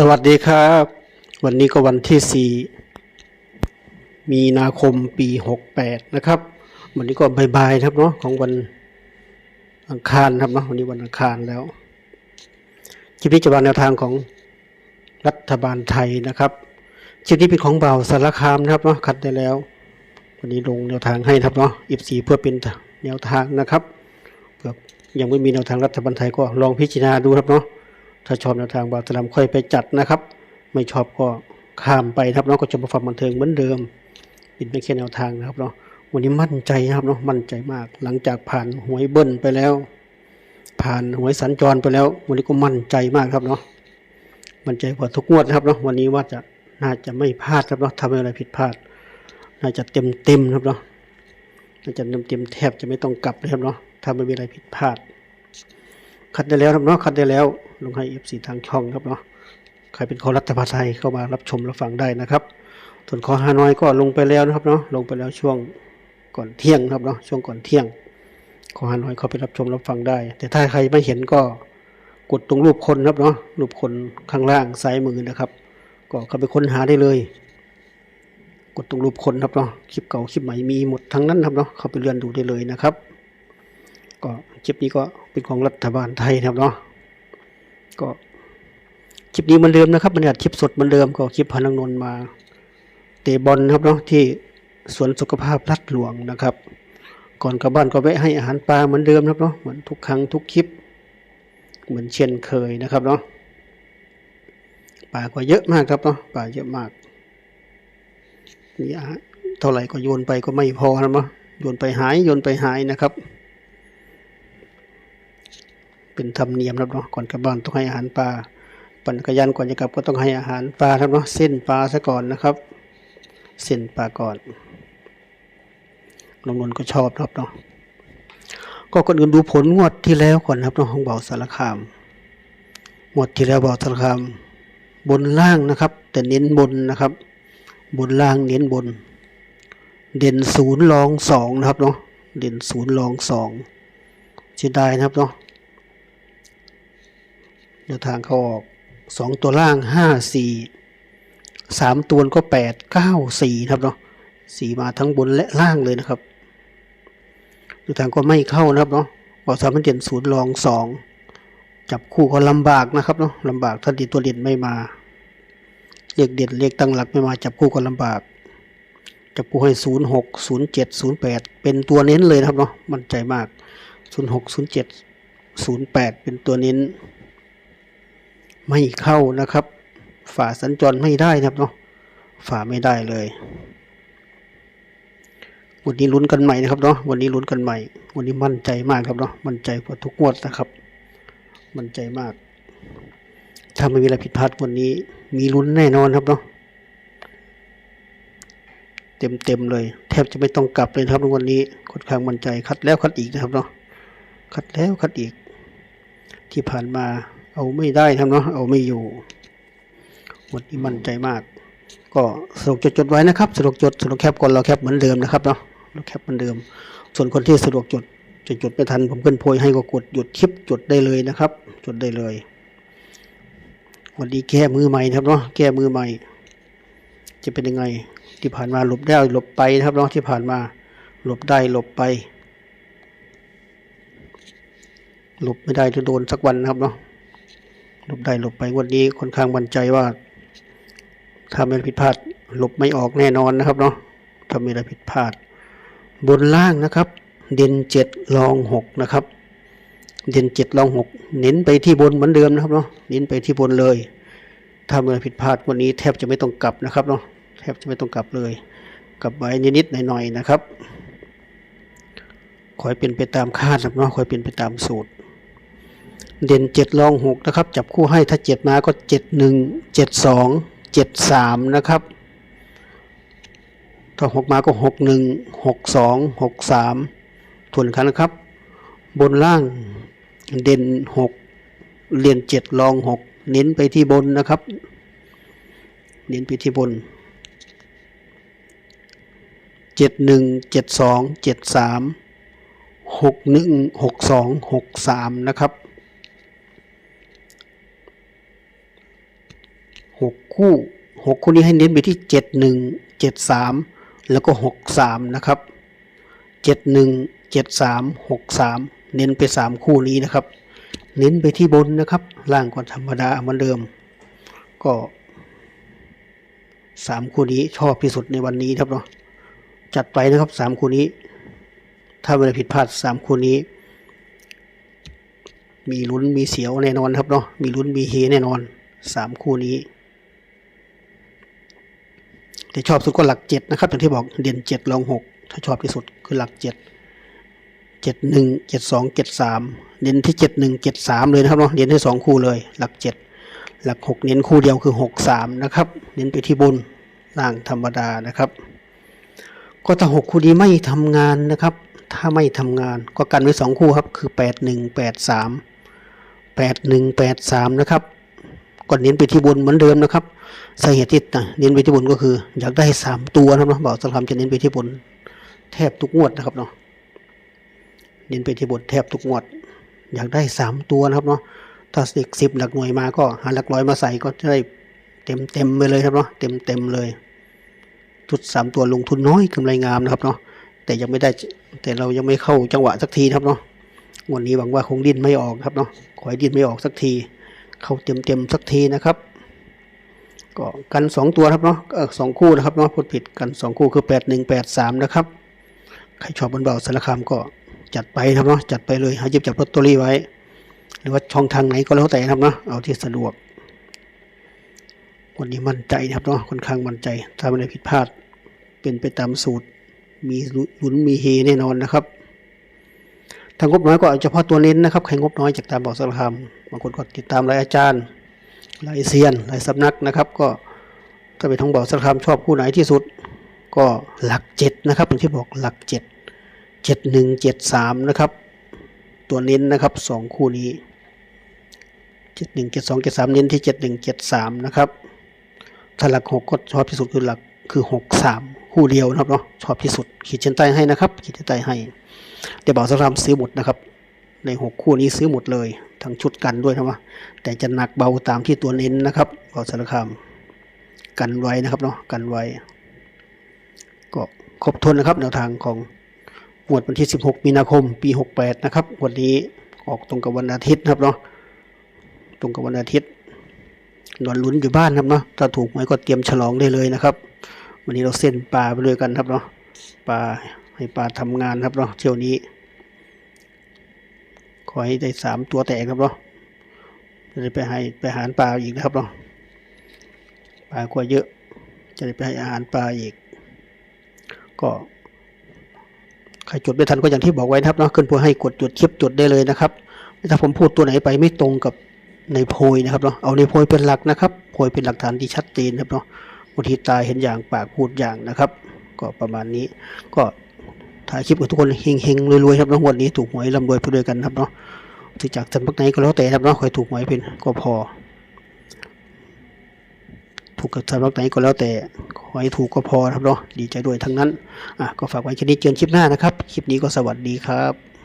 สวัสดีครับ วันนี้ก็วันที่ 4 มีนาคมปี 68 นะครับ วันนี้ก็บ่ายๆครับเนาะของวันอังคารครับเนาะวันนี้วันอังคารแล้วคลิปนี้จะวางแนวทางของรัฐบาลไทยนะครับคลิปนี้เป็นของเบาสารคามนะครับเนาะคัดได้แล้ว วันนี้ลงแนวทางให้นะครับเนาะอีสีเพื่อเป็นแนวทางนะครับเผื่อยังไม่มีแนวทางรัฐบาลไทยก็ลองพิจารณาดูครับเนาะ ถ้าชอบแนวทางบาสลามค่อยไปจัดนะครับ ไม่ชอบก็ข้ามไปครับเนาะก็จะมาฟังบันเทิงเหมือนเดิมเป็นไม่แค่แนวทางนะครับเนาะวันนี้มั่นใจนะครับเนาะมั่นใจมาก หลังจากผ่านหวยเบิ้ลไปแล้ว ผ่านหวยสัญจรไปแล้ว วันนี้ก็มั่นใจมากครับเนาะมั่นใจกว่าทุกงวดนะครับเนาะวันนี้ว่าจะน่าจะไม่พลาดครับเนาะทำอะไรผิดพลาด น่าจะเต็มเต็มครับเนาะน่าจะเต็มเต็มแทบจะไม่ต้องกลับเลยครับเนาะถ้าไม่มีอะไรผิดพลาด คัดได้แล้วครับเนาะคัดได้แล้ว ลงให้ F4 ทางช่องครับเนาะใครเป็นคอรัฐบาลไทยเข้ามารับชมรับฟังได้นะครับ ส่วนคอฮานอยก็ลงไปแล้วนะครับเนาะลงไปแล้วช่วงก่อนเที่ยงครับเนาะช่วงก่อนเที่ยงคอฮานอยเขาไปรับชมรับฟังได้ แต่ถ้าใครไม่เห็นก็กดตรงรูปคนครับเนาะรูปคนข้างล่างซ้ายมือนะครับ ก็เข้าไปค้นหาได้เลย กดตรงรูปคนครับเนาะคลิปเก่าคลิปใหม่มีหมดทั้งนั้นครับเนาะเข้าไปเลื่อนดูได้เลยนะครับ ก็คลิปนี้ก็เป็นของรัฐบาลไทยครับเนาะ ก็คลิปนี้มือนเดิมนะครับบรรยากาศคลิปสดมือนเดิมก็คลิปพนังนนมา เตะบอลครับเนาะที่สวนสุขภาพรัดหลวงนะครับ ก่อนกลับบ้านก็แวะให้อาหารปลาเหมือนเดิมครับเนาะเหมือนทุกครั้งทุกคลิป เหมือนเช่นเคยนะครับเนาะปลาก็เยอะมากครับเนาะปลาเยอะมากนี่อาหารเท่าไหร่ก็โยนไปก็ไม่พอนะเนาะโยนไปหายโยนไปหายนะครับ เป็นธรรมเนียมครับเนาะก่อนกลับบ้านต้องให้อาหารปลาปั่นจักรยานก่อนจะกลับก็ต้องให้อาหารปลาครับเนาะเส้นปลาซะก่อนนะครับ เส้นปลาก่อนน้องนนก็ชอบครับเนาะก็ก่อนอื่นดูผลงวดที่แล้วก่อนครับเนาะของเบาสารคามงวดที่แล้วเบาสารคาม บนล่างนะครับ แต่เน้นบนนะครับ บนล่างเน้นบน เด่นศูนย์รองสองนะครับเนาะเด่นศูนย์รองสองเสียดายนะครับเนาะ แนวทางเขาออกสองตัวล่างห้าสี่สามตัวก็แปดเก้าสี่ครับเนาะสี่มาทั้งบนและล่างเลยนะครับแนวทางก็ไม่เข้านะครับเนาะบอกสามพันเด่นศูนย์รองสองจับคู่ก็ลำบากนะครับเนาะลำบากถ้าดีตัวเด่นไม่มาเลขเด่นเลขตั้งหลักไม่มาจับคู่ก็ลำบากจับคู่ให้ศูนย์หกศูนย์เจ็ดศูนย์แปดเป็นตัวเน้นเลยนะครับเนาะมั่นใจมากศูนย์หกศูนย์เจ็ดศูนย์แปดเป็นตัวเน้น ไม่เข้านะครับ ฝ่าสัญจรไม่ได้นะครับเนาะฝ่าไม่ได้เลย วันนี้ลุ้นกันใหม่นะครับเนาะวันนี้ลุ้นกันใหม่ วันนี้มั่นใจมากครับเนาะมั่นใจกว่าทุกงวดนะครับ มั่นใจมาก ถ้าไม่มีอะไรผิดพลาดวันนี้ มีลุ้นแน่นอนครับเนาะเต็มเต็มๆเลย แทบจะไม่ต้องกลับเลยครับวันนี้ค่อนข้างมั่นใจคัดแล้วคัดอีกนะครับเนาะคัดแล้วคัดอีก ที่ผ่านมา เอาไม่ได้ครับเนาะเอาไม่อยู่วันนี้มั่นใจมาก ก็สรุปจดจดไว้นะครับสรุปจดสรุปแคปก่อนเราแคปเหมือนเดิมนะครับเนาะเราแคปเหมือนเดิม ส่วนคนที่สะดวกจดจะจดไม่ทัน ผมขึ้นโพยให้ก็กดหยุดคลิปจดได้เลยนะครับ จดได้เลย วันนี้แก้มือใหม่ครับเนาะแก้มือใหม่ จะเป็นยังไงที่ผ่านมาหลบได้หลบไปนะครับเนาะที่ผ่านมาหลบได้หลบไปหลบไม่ได้จะโดนสักวันนะครับเนาะ หลบได้หลบไปวันนี้ค่อนข้างมั่นใจว่าถ้าไม่ผิดพลาดหลบไม่ออกแน่นอนนะครับเนาะถ้าไม่ได้ผิดพลาด บนล่างนะครับ เด่นเจ็ดรองหกนะครับ เด่นเจ็ดรองหกเน้นไปที่บนเหมือนเดิมนะครับเนาะเน้นไปที่บนเลย ถ้าเมื่อผิดพลาดวันนี้แทบจะไม่ต้องกลับนะครับเนาะแทบจะไม่ต้องกลับเลยกลับไว้นิดๆหน่อยๆนะครับขอให้เป็นไปตามคาดนะครับเนาะขอให้เป็นไปตามสูตร เด่นเจ็ดรองหกนะครับ จับคู่ให้ถ้าเจ็ดมาก็เจ็ดหนึ่งเจ็ดสองเจ็ดสามนะครับ ถ้าหกมาก็หกหนึ่งหกสองหกสามทวนกันนะครับ บนล่างเด่นหกเรียนเจ็ดรองหกเน้นไปที่บนนะครับ เน้นไปที่บนเจ็ดหนึ่งเจ็ดสองเจ็ดสามหกหนึ่งหกสองหกสามนะครับ หกคู่หกคู่นี้ให้เน้นไปที่เจ็ดหนึ่งเจ็ดสามแล้วก็หกสามนะครับเจ็ดหนึ่งเจ็ดสามหกสามเน้นไปสามคู่นี้นะครับ เน้นไปที่บนนะครับ ล่างก็ธรรมดาเหมือนเดิม ก็สามคู่นี้ชอบที่สุดในวันนี้ครับเนาะจัดไปนะครับสามคู่นี้ ถ้าไม่ได้ผิดพลาดสามคู่นี้ มีลุ้นมีเสียวแน่นอนครับเนาะมีลุ้นมีเฮแน่นอนสามคู่นี้ แต่ชอบสุดก็หลักเจ็ดนะครับอย่างที่บอกเด่นเจ็ดรองหกถ้าชอบที่สุดคือหลักเจ็ดเจ็ดหนึ่งเจ็ดสองเจ็ดสามเน้นที่เจ็ดหนึ่งเจ็ดสามเลยนะครับเนาะเน้นให้สองคู่เลย หลักเจ็ดหลักหกเน้นคู่เดียวคือหกสามนะครับเน้นไปที่บนล่างธรรมดานะครับ ก็ถ้าหกคู่นี้ไม่ทำงานนะครับ ถ้าไม่ทำงานก็กันไว้สองคู่ครับคือแปดหนึ่งแปดสามแปดหนึ่งแปดสามนะครับ ก็เน้นไปที่บนเหมือนเดิมนะครับสาเหตุที่เน้นไปที่บนก็คือ อยากได้สามตัวนะครับเนาะบอกสลัมจะเน้นไปที่บนแทบทุกงวดนะครับเนาะเน้นไปที่บนแทบทุกงวด อยากได้สามตัวนะครับเนาะถ้าสิบสิบหลักหน่วยมาก็หาหลักร้อยมาใส่ก็จะได้เต็มเต็มไปเลยครับเนาะเต็มเต็มเลย ทุดสามตัวลงทุนน้อยกำไรงามนะครับเนาะแต่ยังไม่ได้แต่เรายังไม่เข้าจังหวะสักทีครับเนาะวันนี้หวังว่าคงดิ้นไม่ออกครับเนาะขอให้ดิ้นไม่ออกสักที เข้าเต็มเต็มๆสักทีนะครับก็กันสองตัวครับเนาะเออสองคู่นะครับเนาะพูดผิดกันสองคู่คือแปดหนึ่งแปดสามนะครับ ใครชอบบนเบาสารคามก็จัดไปครับเนาะจัดไปเลยหาหยิบจับลอตเตอรี่ไว้ หรือว่าช่องทางไหนก็แล้วแต่ครับเนาะเอาที่สะดวกวันนี้มั่นใจนะครับเนาะค่อนข้างมั่นใจถ้าไม่ได้ผิดพลาด เป็นไปตามสูตรมีลุ้นมีเฮแน่นอนนะครับ ทางบน้อยก็เอาเฉพาะตัวเน้นนะครับใครงบน้อยจากตามบอกสารคามบางคนก็ติดตามรายอาจารย์รายเซียนรายสำนักนะครับ ก็ถ้าไปนทองบอกสารคามชอบคู่ไหนที่สุด ก็หลักเจ็ดนะครับอย่างที่บอกหลักเจ็ดเจ็ดหนึ่งเจ็ดสามนะครับ ตัวเน้นนะครับสองคู่นี้เจ็ดหนึ่งเจ็ดสองเจ็ดสามเน้นที่เจ็ดหนึ่งเจ็ดสามนะครับถ้าหลักหกก็ชอบที่สุดคือหลักคือหกสาม คู่เดียวนะครับเนาะชอบที่สุด ขีดเส้นใต้ให้นะครับ ขีดเส้นใต้ให้ เดี๋ยวบอกสารคามซื้อหมดนะครับ ในหกคู่นี้ซื้อหมดเลย ทั้งชุดกันด้วยนะว่าแต่จะหนักเบาตามที่ตัวเน้นนะครับบอกสารคามกันไว้นะครับเนาะกันไว้ ก็ครบถ้วนนะครับแนวทางของงวดวันที่ 16 มีนาคม ปี 68 นะครับวันนี้ออกตรงกับวันอาทิตย์นะครับเนาะตรงกับวันอาทิตย์นอนลุ้นอยู่บ้านครับเนาะถ้าถูกไหวยก็เตรียมฉลองได้เลยนะครับ วันนี้เราเส้นปลาไปด้วยกันครับเนาะปลาให้ปลาทำงานครับเนาะเที่ยวนี้ ขอให้ได้สามตัวแตกครับเนาะจะได้ไปให้ไปหารปลาอีกนะครับเนาะปลากว่าเยอะ จะได้ไปให้อาหารปลาอีก ก็ใครจดไม่ทันก็อย่างที่บอกไว้นะครับเนาะขึ้นพื่อให้กดจดคลิปจดได้เลยนะครับถ้าผมพูดตัวไหนไปไม่ตรงกับในโพยนะครับเนาะเอาในโพยเป็นหลักนะครับโพยเป็นหลักฐานที่ชัดเจนนะครับเนาะ บางทีตาเห็นอย่างปากพูดอย่างนะครับ ก็ประมาณนี้ ก็ถ่ายคลิปกับทุกคนเฮงๆรวยๆครับเนาะวันนี้ถูกหวยร่ำรวยไปด้วยกันครับเนาะที่จากจันพักไหนก็แล้วแต่ครับเนาะใครถูกหวยเป็นก็พอ ถูกกับสำนักไหนก็แล้วแต่ขอให้ถูกก็พอครับเนาะดีใจด้วยทั้งนั้นอะก็ฝากไว้แค่นี้เจอกันคลิปหน้านะครับ คลิปนี้ก็สวัสดีครับ